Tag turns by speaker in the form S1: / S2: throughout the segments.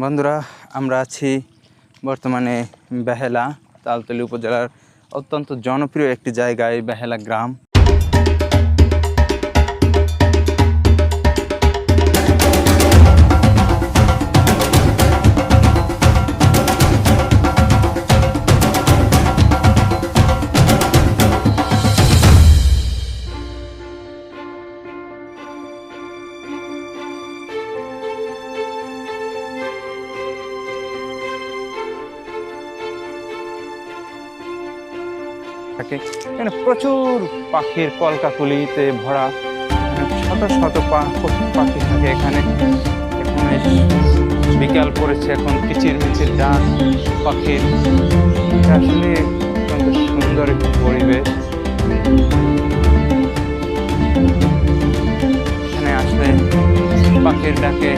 S1: বন্ধুরা আমরা আছি বর্তমানে বেহেলা তালতলি উপজেলার অত্যন্ত জনপ্রিয় একটি জায়গায় বেহেলা গ্রাম। থাকে। এখানে প্রচুর পাখির কলকাকুলিতে ভরা শত শত পাখি থাকে এখানে। এখন বিকাল পড়েছে এখন, কিচির মিচির ডাক, পাখির। আসলে অত্যন্ত সুন্দর একটি পরিবেশ। এখানে আসলে পাখির ডাকে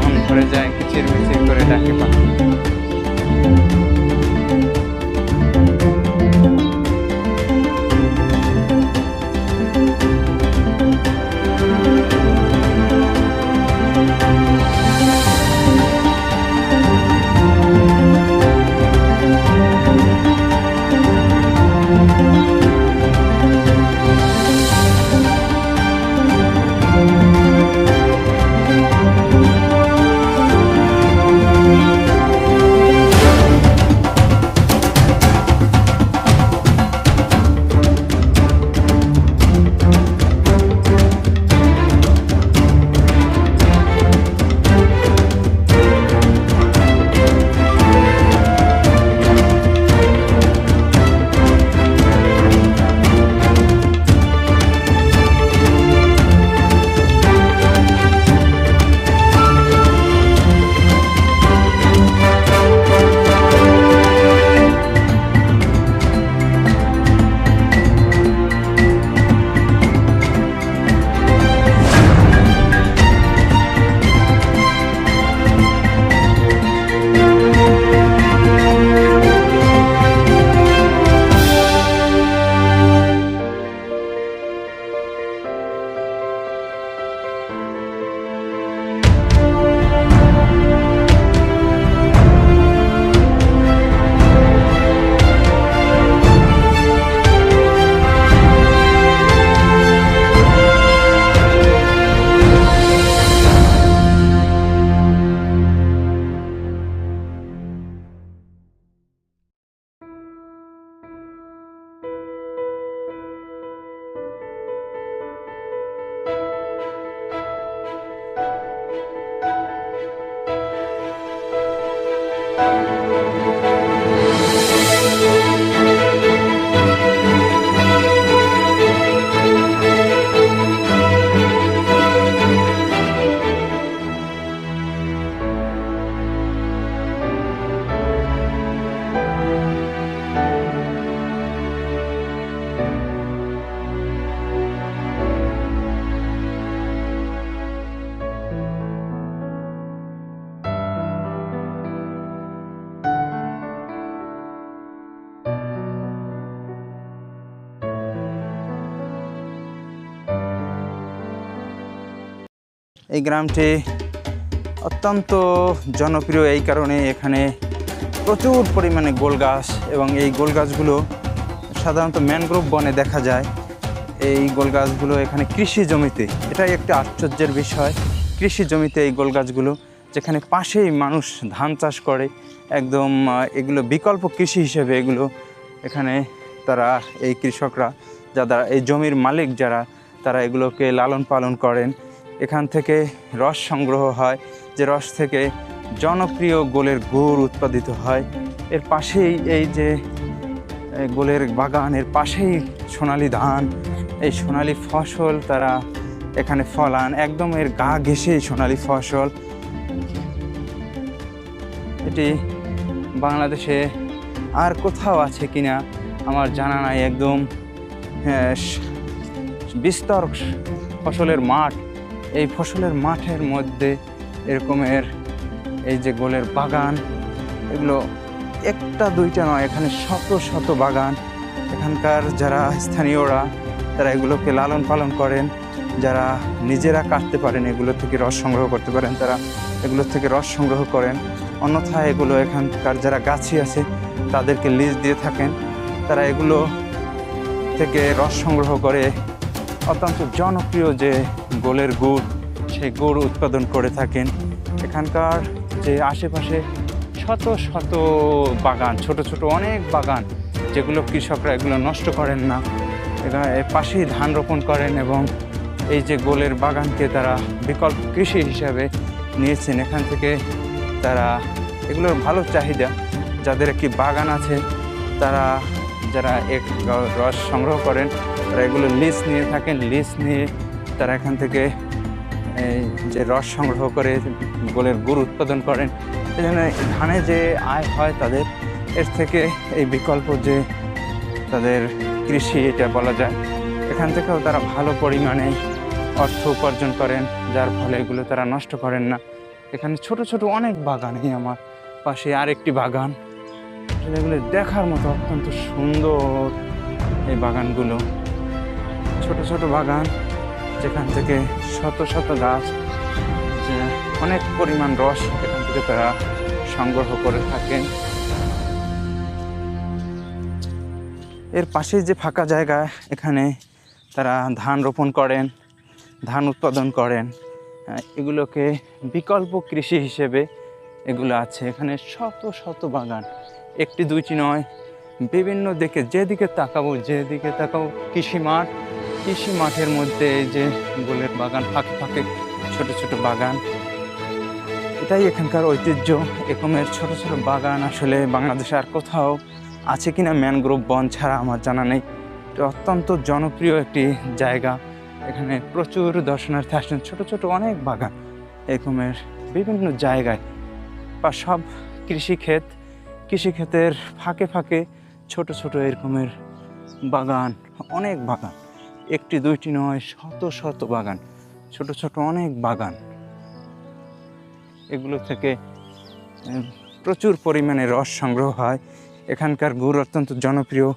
S1: মন ভরে যায়, কিচির মিচির করে ডাকে পাখি। এই গ্রামটি অত্যন্ত জনপ্রিয় এই কারণে এখানে প্রচুর পরিমাণে গোল গাছ এবং এই গোল গাছগুলো সাধারণত ম্যানগ্রোভ বনে দেখা যায়। এই গোল গাছগুলো এখানে কৃষি জমিতে, এটাই একটা আশ্চর্যের বিষয়। কৃষি জমিতে এই গোল গাছগুলো যেখানে পাশেই মানুষ ধান চাষ করে, একদম এগুলো বিকল্প কৃষি হিসেবে এগুলো এখানে তারা, এই কৃষকরা, যারা এই জমির মালিক যারা, তারা এগুলোকে লালন পালন করেন। এখান থেকে রস সংগ্রহ হয় যে রস থেকে জনপ্রিয় গোলের গুড় উৎপাদিত হয়। এর পাশেই এই যে গোলের বাগান এর পাশেই সোনালি ধান এই সোনালি ফসল তারা এখানে ফলান। একদম এর গা ঘেঁষেই সোনালি ফসল। এটি বাংলাদেশে আর কোথাও আছে কিনা আমার জানা নাই। একদম হ্যাঁ, বিস্তর ফসলের মাঠ। এই ফসলের মাঠের মধ্যে এরকমের এই যে গোলের বাগান, এগুলো একটা, দুইটা নয়, এখানে শত শত বাগান। এখানকার যারা স্থানীয়রা, তারা এগুলোকে লালন পালন করেন। যারা নিজেরা কাটতে পারেন, এগুলো থেকে রস সংগ্রহ করতে পারেন, তারা এগুলোর থেকে রস সংগ্রহ করেন। অন্যথায় এগুলো এখানকার যারা গাছি আছে, তাদেরকে লিজ দিয়ে থাকেন। তারা এগুলো থেকে রস সংগ্রহ করে অত্যন্ত জনপ্রিয় যে গোলের গুড়, সেই গুড় উৎপাদন করে থাকেন। এখানকার যে আশেপাশে শত শত বাগান, ছোট ছোট অনেক বাগান, যেগুলো কৃষকরা এগুলো নষ্ট করেন না। এর পাশেই ধান রোপণ করেন এবং এই যে গোলের বাগানকে তারা বিকল্প কৃষি হিসাবে নিয়েছেন। এখান থেকে তারা এগুলোর ভালো চাহিদা, যাদের একটি বাগান আছে, তারা যারা এক রস সংগ্রহ করেন, তারা এগুলো লিস্ট নিয়ে থাকেন লিস্ট নিয়ে তারা এখান থেকে যে রস সংগ্রহ করে গোলের গুড় উৎপাদন করেন। এই জন্য ধানে যে আয় হয় তাদের, এর থেকে এই বিকল্প যে তাদের কৃষি এটা বলা যায়, এখান থেকেও তারা ভালো পরিমাণে অর্থ উপার্জন করেন, যার ফলে এগুলো তারা নষ্ট করেন না। এখানে ছোট ছোট অনেক বাগান এই আমার পাশে আরেকটি বাগান। এগুলো দেখার মতো অত্যন্ত সুন্দর এই বাগানগুলো। ছোট ছোট বাগান, যেখান থেকে শত শত গাছ, যে অনেক পরিমাণ রস এখান থেকে তারা সংগ্রহ করে থাকেন। এর পাশে যে ফাঁকা জায়গা, এখানে তারা ধান রোপণ করেন, ধান উৎপাদন করেন। এগুলোকে বিকল্প কৃষি হিসেবে এগুলো আছে। এখানে শত শত বাগান। একটি, দুইটি নয়। বিভিন্ন দিকে যেদিকে তাকাবো যেদিকে তাকাবো, কৃষি মাঠ। কৃষি মাঠের মধ্যে এই যে গোলের বাগান, ফাঁকে ফাঁকে ছোট ছোট বাগান। এটাই এখানকার ঐতিহ্য। এরকমের ছোট ছোট বাগান আসলে বাংলাদেশে আর কোথাও আছে কিনা ম্যানগ্রোভ বন ছাড়া আমার জানা নেই। এটা অত্যন্ত জনপ্রিয় একটি জায়গা। এখানে প্রচুর দর্শনার্থী আসেন ছোট ছোট অনেক বাগান। এরকমের বিভিন্ন জায়গায়। বা সব কৃষিক্ষেত কৃষিক্ষেতের ফাঁকে ফাঁকে ছোট ছোট এরকমের বাগান, অনেক বাগান। একটি, দুইটি নয়, শত শত বাগান, ছোট ছোট অনেক বাগান। এগুলো থেকে প্রচুর পরিমাণে রস সংগ্রহ হয়। এখানকার গুড় অত্যন্ত জনপ্রিয়।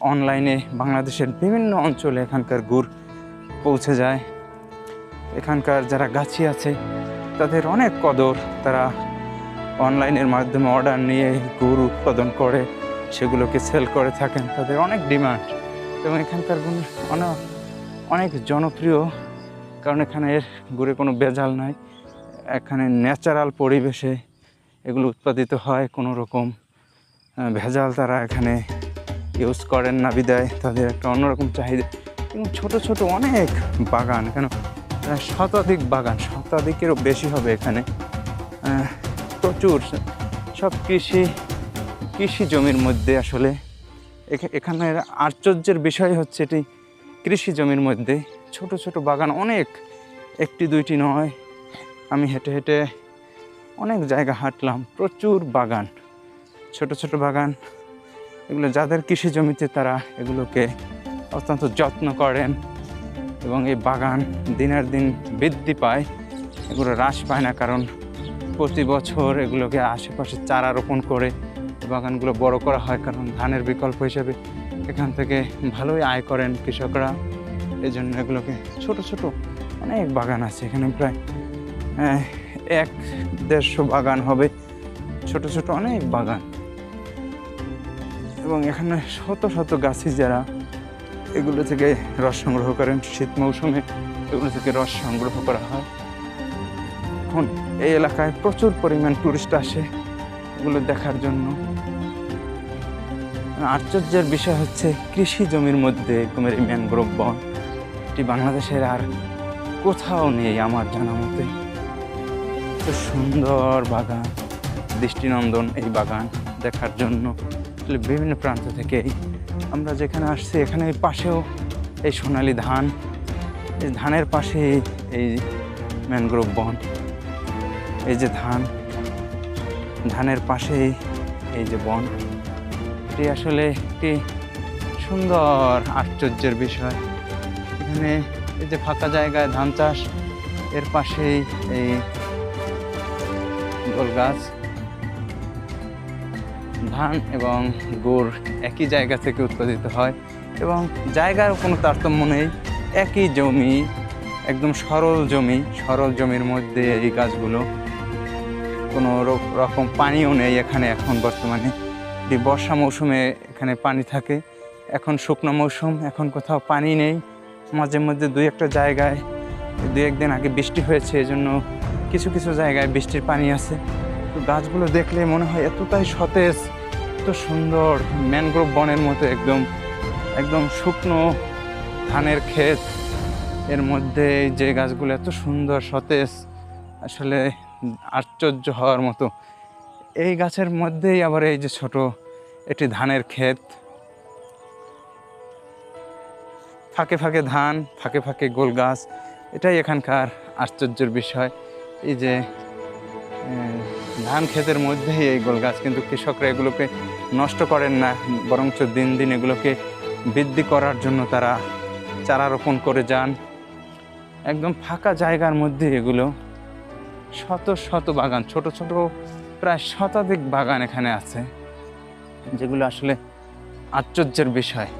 S1: অনলাইনে বাংলাদেশের বিভিন্ন অঞ্চলে এখানকার গুড় পৌঁছে যায়। এখানকার যারা গাছি আছে, তাদের অনেক কদর তারা অনলাইনের মাধ্যমে অর্ডার নিয়ে গুড় উৎপাদন করে, সেগুলোকে সেল করে থাকেন। তাদের অনেক ডিমান্ড এবং এখানকার অনেক অনেক জনপ্রিয়। কারণ এখানে এর গুড়ে কোনো ভেজাল নাই। এখানে ন্যাচারাল পরিবেশে এগুলো উৎপাদিত হয় কোনো রকম ভেজাল তারা এখানে ইউজ করেন না বিদায়। তাদের একটা অন্যরকম চাহিদা। এবং ছোট ছোট অনেক বাগান, কেন? শতাধিক বাগান, শতাধিকেরও বেশি হবে এখানে। প্রচুর সব কৃষি কৃষি জমির মধ্যে আসলে এখা- এখানের আশ্চর্যের বিষয় হচ্ছে এটি কৃষি জমির মধ্যে। ছোট ছোট বাগান অনেক, একটি, দুইটি নয়। আমি হেঁটে হেঁটে অনেক জায়গা হাঁটলাম, প্রচুর বাগান। ছোট ছোট বাগান, এগুলো যাদের কৃষি জমিতে তারা এগুলোকে অত্যন্ত যত্ন করেন এবং এই বাগান দিনের দিন বৃদ্ধি পায়, এগুলো হ্রাস পায় না কারণ প্রতি বছর এগুলোকে আশেপাশে চারা রোপণ করে বাগানগুলো বড় করা হয়, কারণ ধানের বিকল্প হিসেবে এখান থেকে ভালোই আয় করেন কৃষকরা। এই জন্য এগুলোকে ছোট ছোট অনেক বাগান আছে, এখানে প্রায় এক দেড়শো বাগান হবে। ছোট ছোট অনেক বাগান। এবং এখানে শত শত গাছি যারা এগুলো থেকে রস সংগ্রহ করেন শীত মৌসুমে, এগুলো থেকে রস সংগ্রহ করা হয়। এখন এই এলাকায় প্রচুর পরিমাণ টুরিস্ট আসে এগুলো দেখার জন্য। আশ্চর্যের বিষয় হচ্ছে কৃষি জমির মধ্যে এরকমের এই ম্যানগ্রোভ বন এটি বাংলাদেশের আর কোথাও নেই আমার জানা মতে। তো সুন্দর বাগান, দৃষ্টিনন্দন এই বাগান দেখার জন্য। বিভিন্ন প্রান্ত থেকে আমরা যেখানে আসছি এখানে পাশেও এই সোনালি ধান, এই ধানের পাশে এই ম্যানগ্রোভ বন। এই যে ধান, ধানের পাশেই এই যে বন, এটি আসলে একটি সুন্দর আশ্চর্যের বিষয়। এখানে এই যে ফাঁকা জায়গায় ধান চাষ, এর পাশেই এই গোল গাছ। ধান এবং গুড় একই জায়গা থেকে উৎপাদিত হয় এবং জায়গার কোনো তারতম্য নেই, একই জমি, একদম সরল জমি, সরল জমির মধ্যে এই গাছগুলো কোনো রকম পানিও নেই এখানে এখন বর্তমানে। বর্ষা মৌসুমে এখানে পানি থাকে। এখন শুকনো মৌসুম, এখন কোথাও পানি নেই। মাঝে মধ্যে দুই একটা জায়গায়, দুই একদিন আগে বৃষ্টি হয়েছে, এজন্য কিছু কিছু জায়গায় বৃষ্টির পানি আছে। তো গাছগুলো দেখলে মনে হয় এতটাই সতেজ, এত সুন্দর, ম্যানগ্রোভ বনের মতো একদম একদম শুকনো ধানের ক্ষেত। এর মধ্যে যে গাছগুলো এত সুন্দর, সতেজ, আসলে আশ্চর্য হওয়ার মতো। এই গাছের মধ্যেই আবার এই যে ছোট একটি ধানের ক্ষেত। ফাঁকে ফাঁকে ধান, ফাঁকে ফাঁকে গোল গাছ, এটাই এখানকার আশ্চর্যের বিষয়। এই যে ধান ক্ষেতের মধ্যেই এই গোল গাছ, কিন্তু কৃষকরা এগুলোকে নষ্ট করেন না, বরঞ্চ দিন দিন এগুলোকে বৃদ্ধি করার জন্য তারা চারা রোপণ করে যান। একদম ফাঁকা জায়গার মধ্যে এগুলো শত শত বাগান ছোট ছোট প্রায় শতাধিক বাগান এখানে আছে যেগুলো আসলে আশ্চর্যের বিষয়।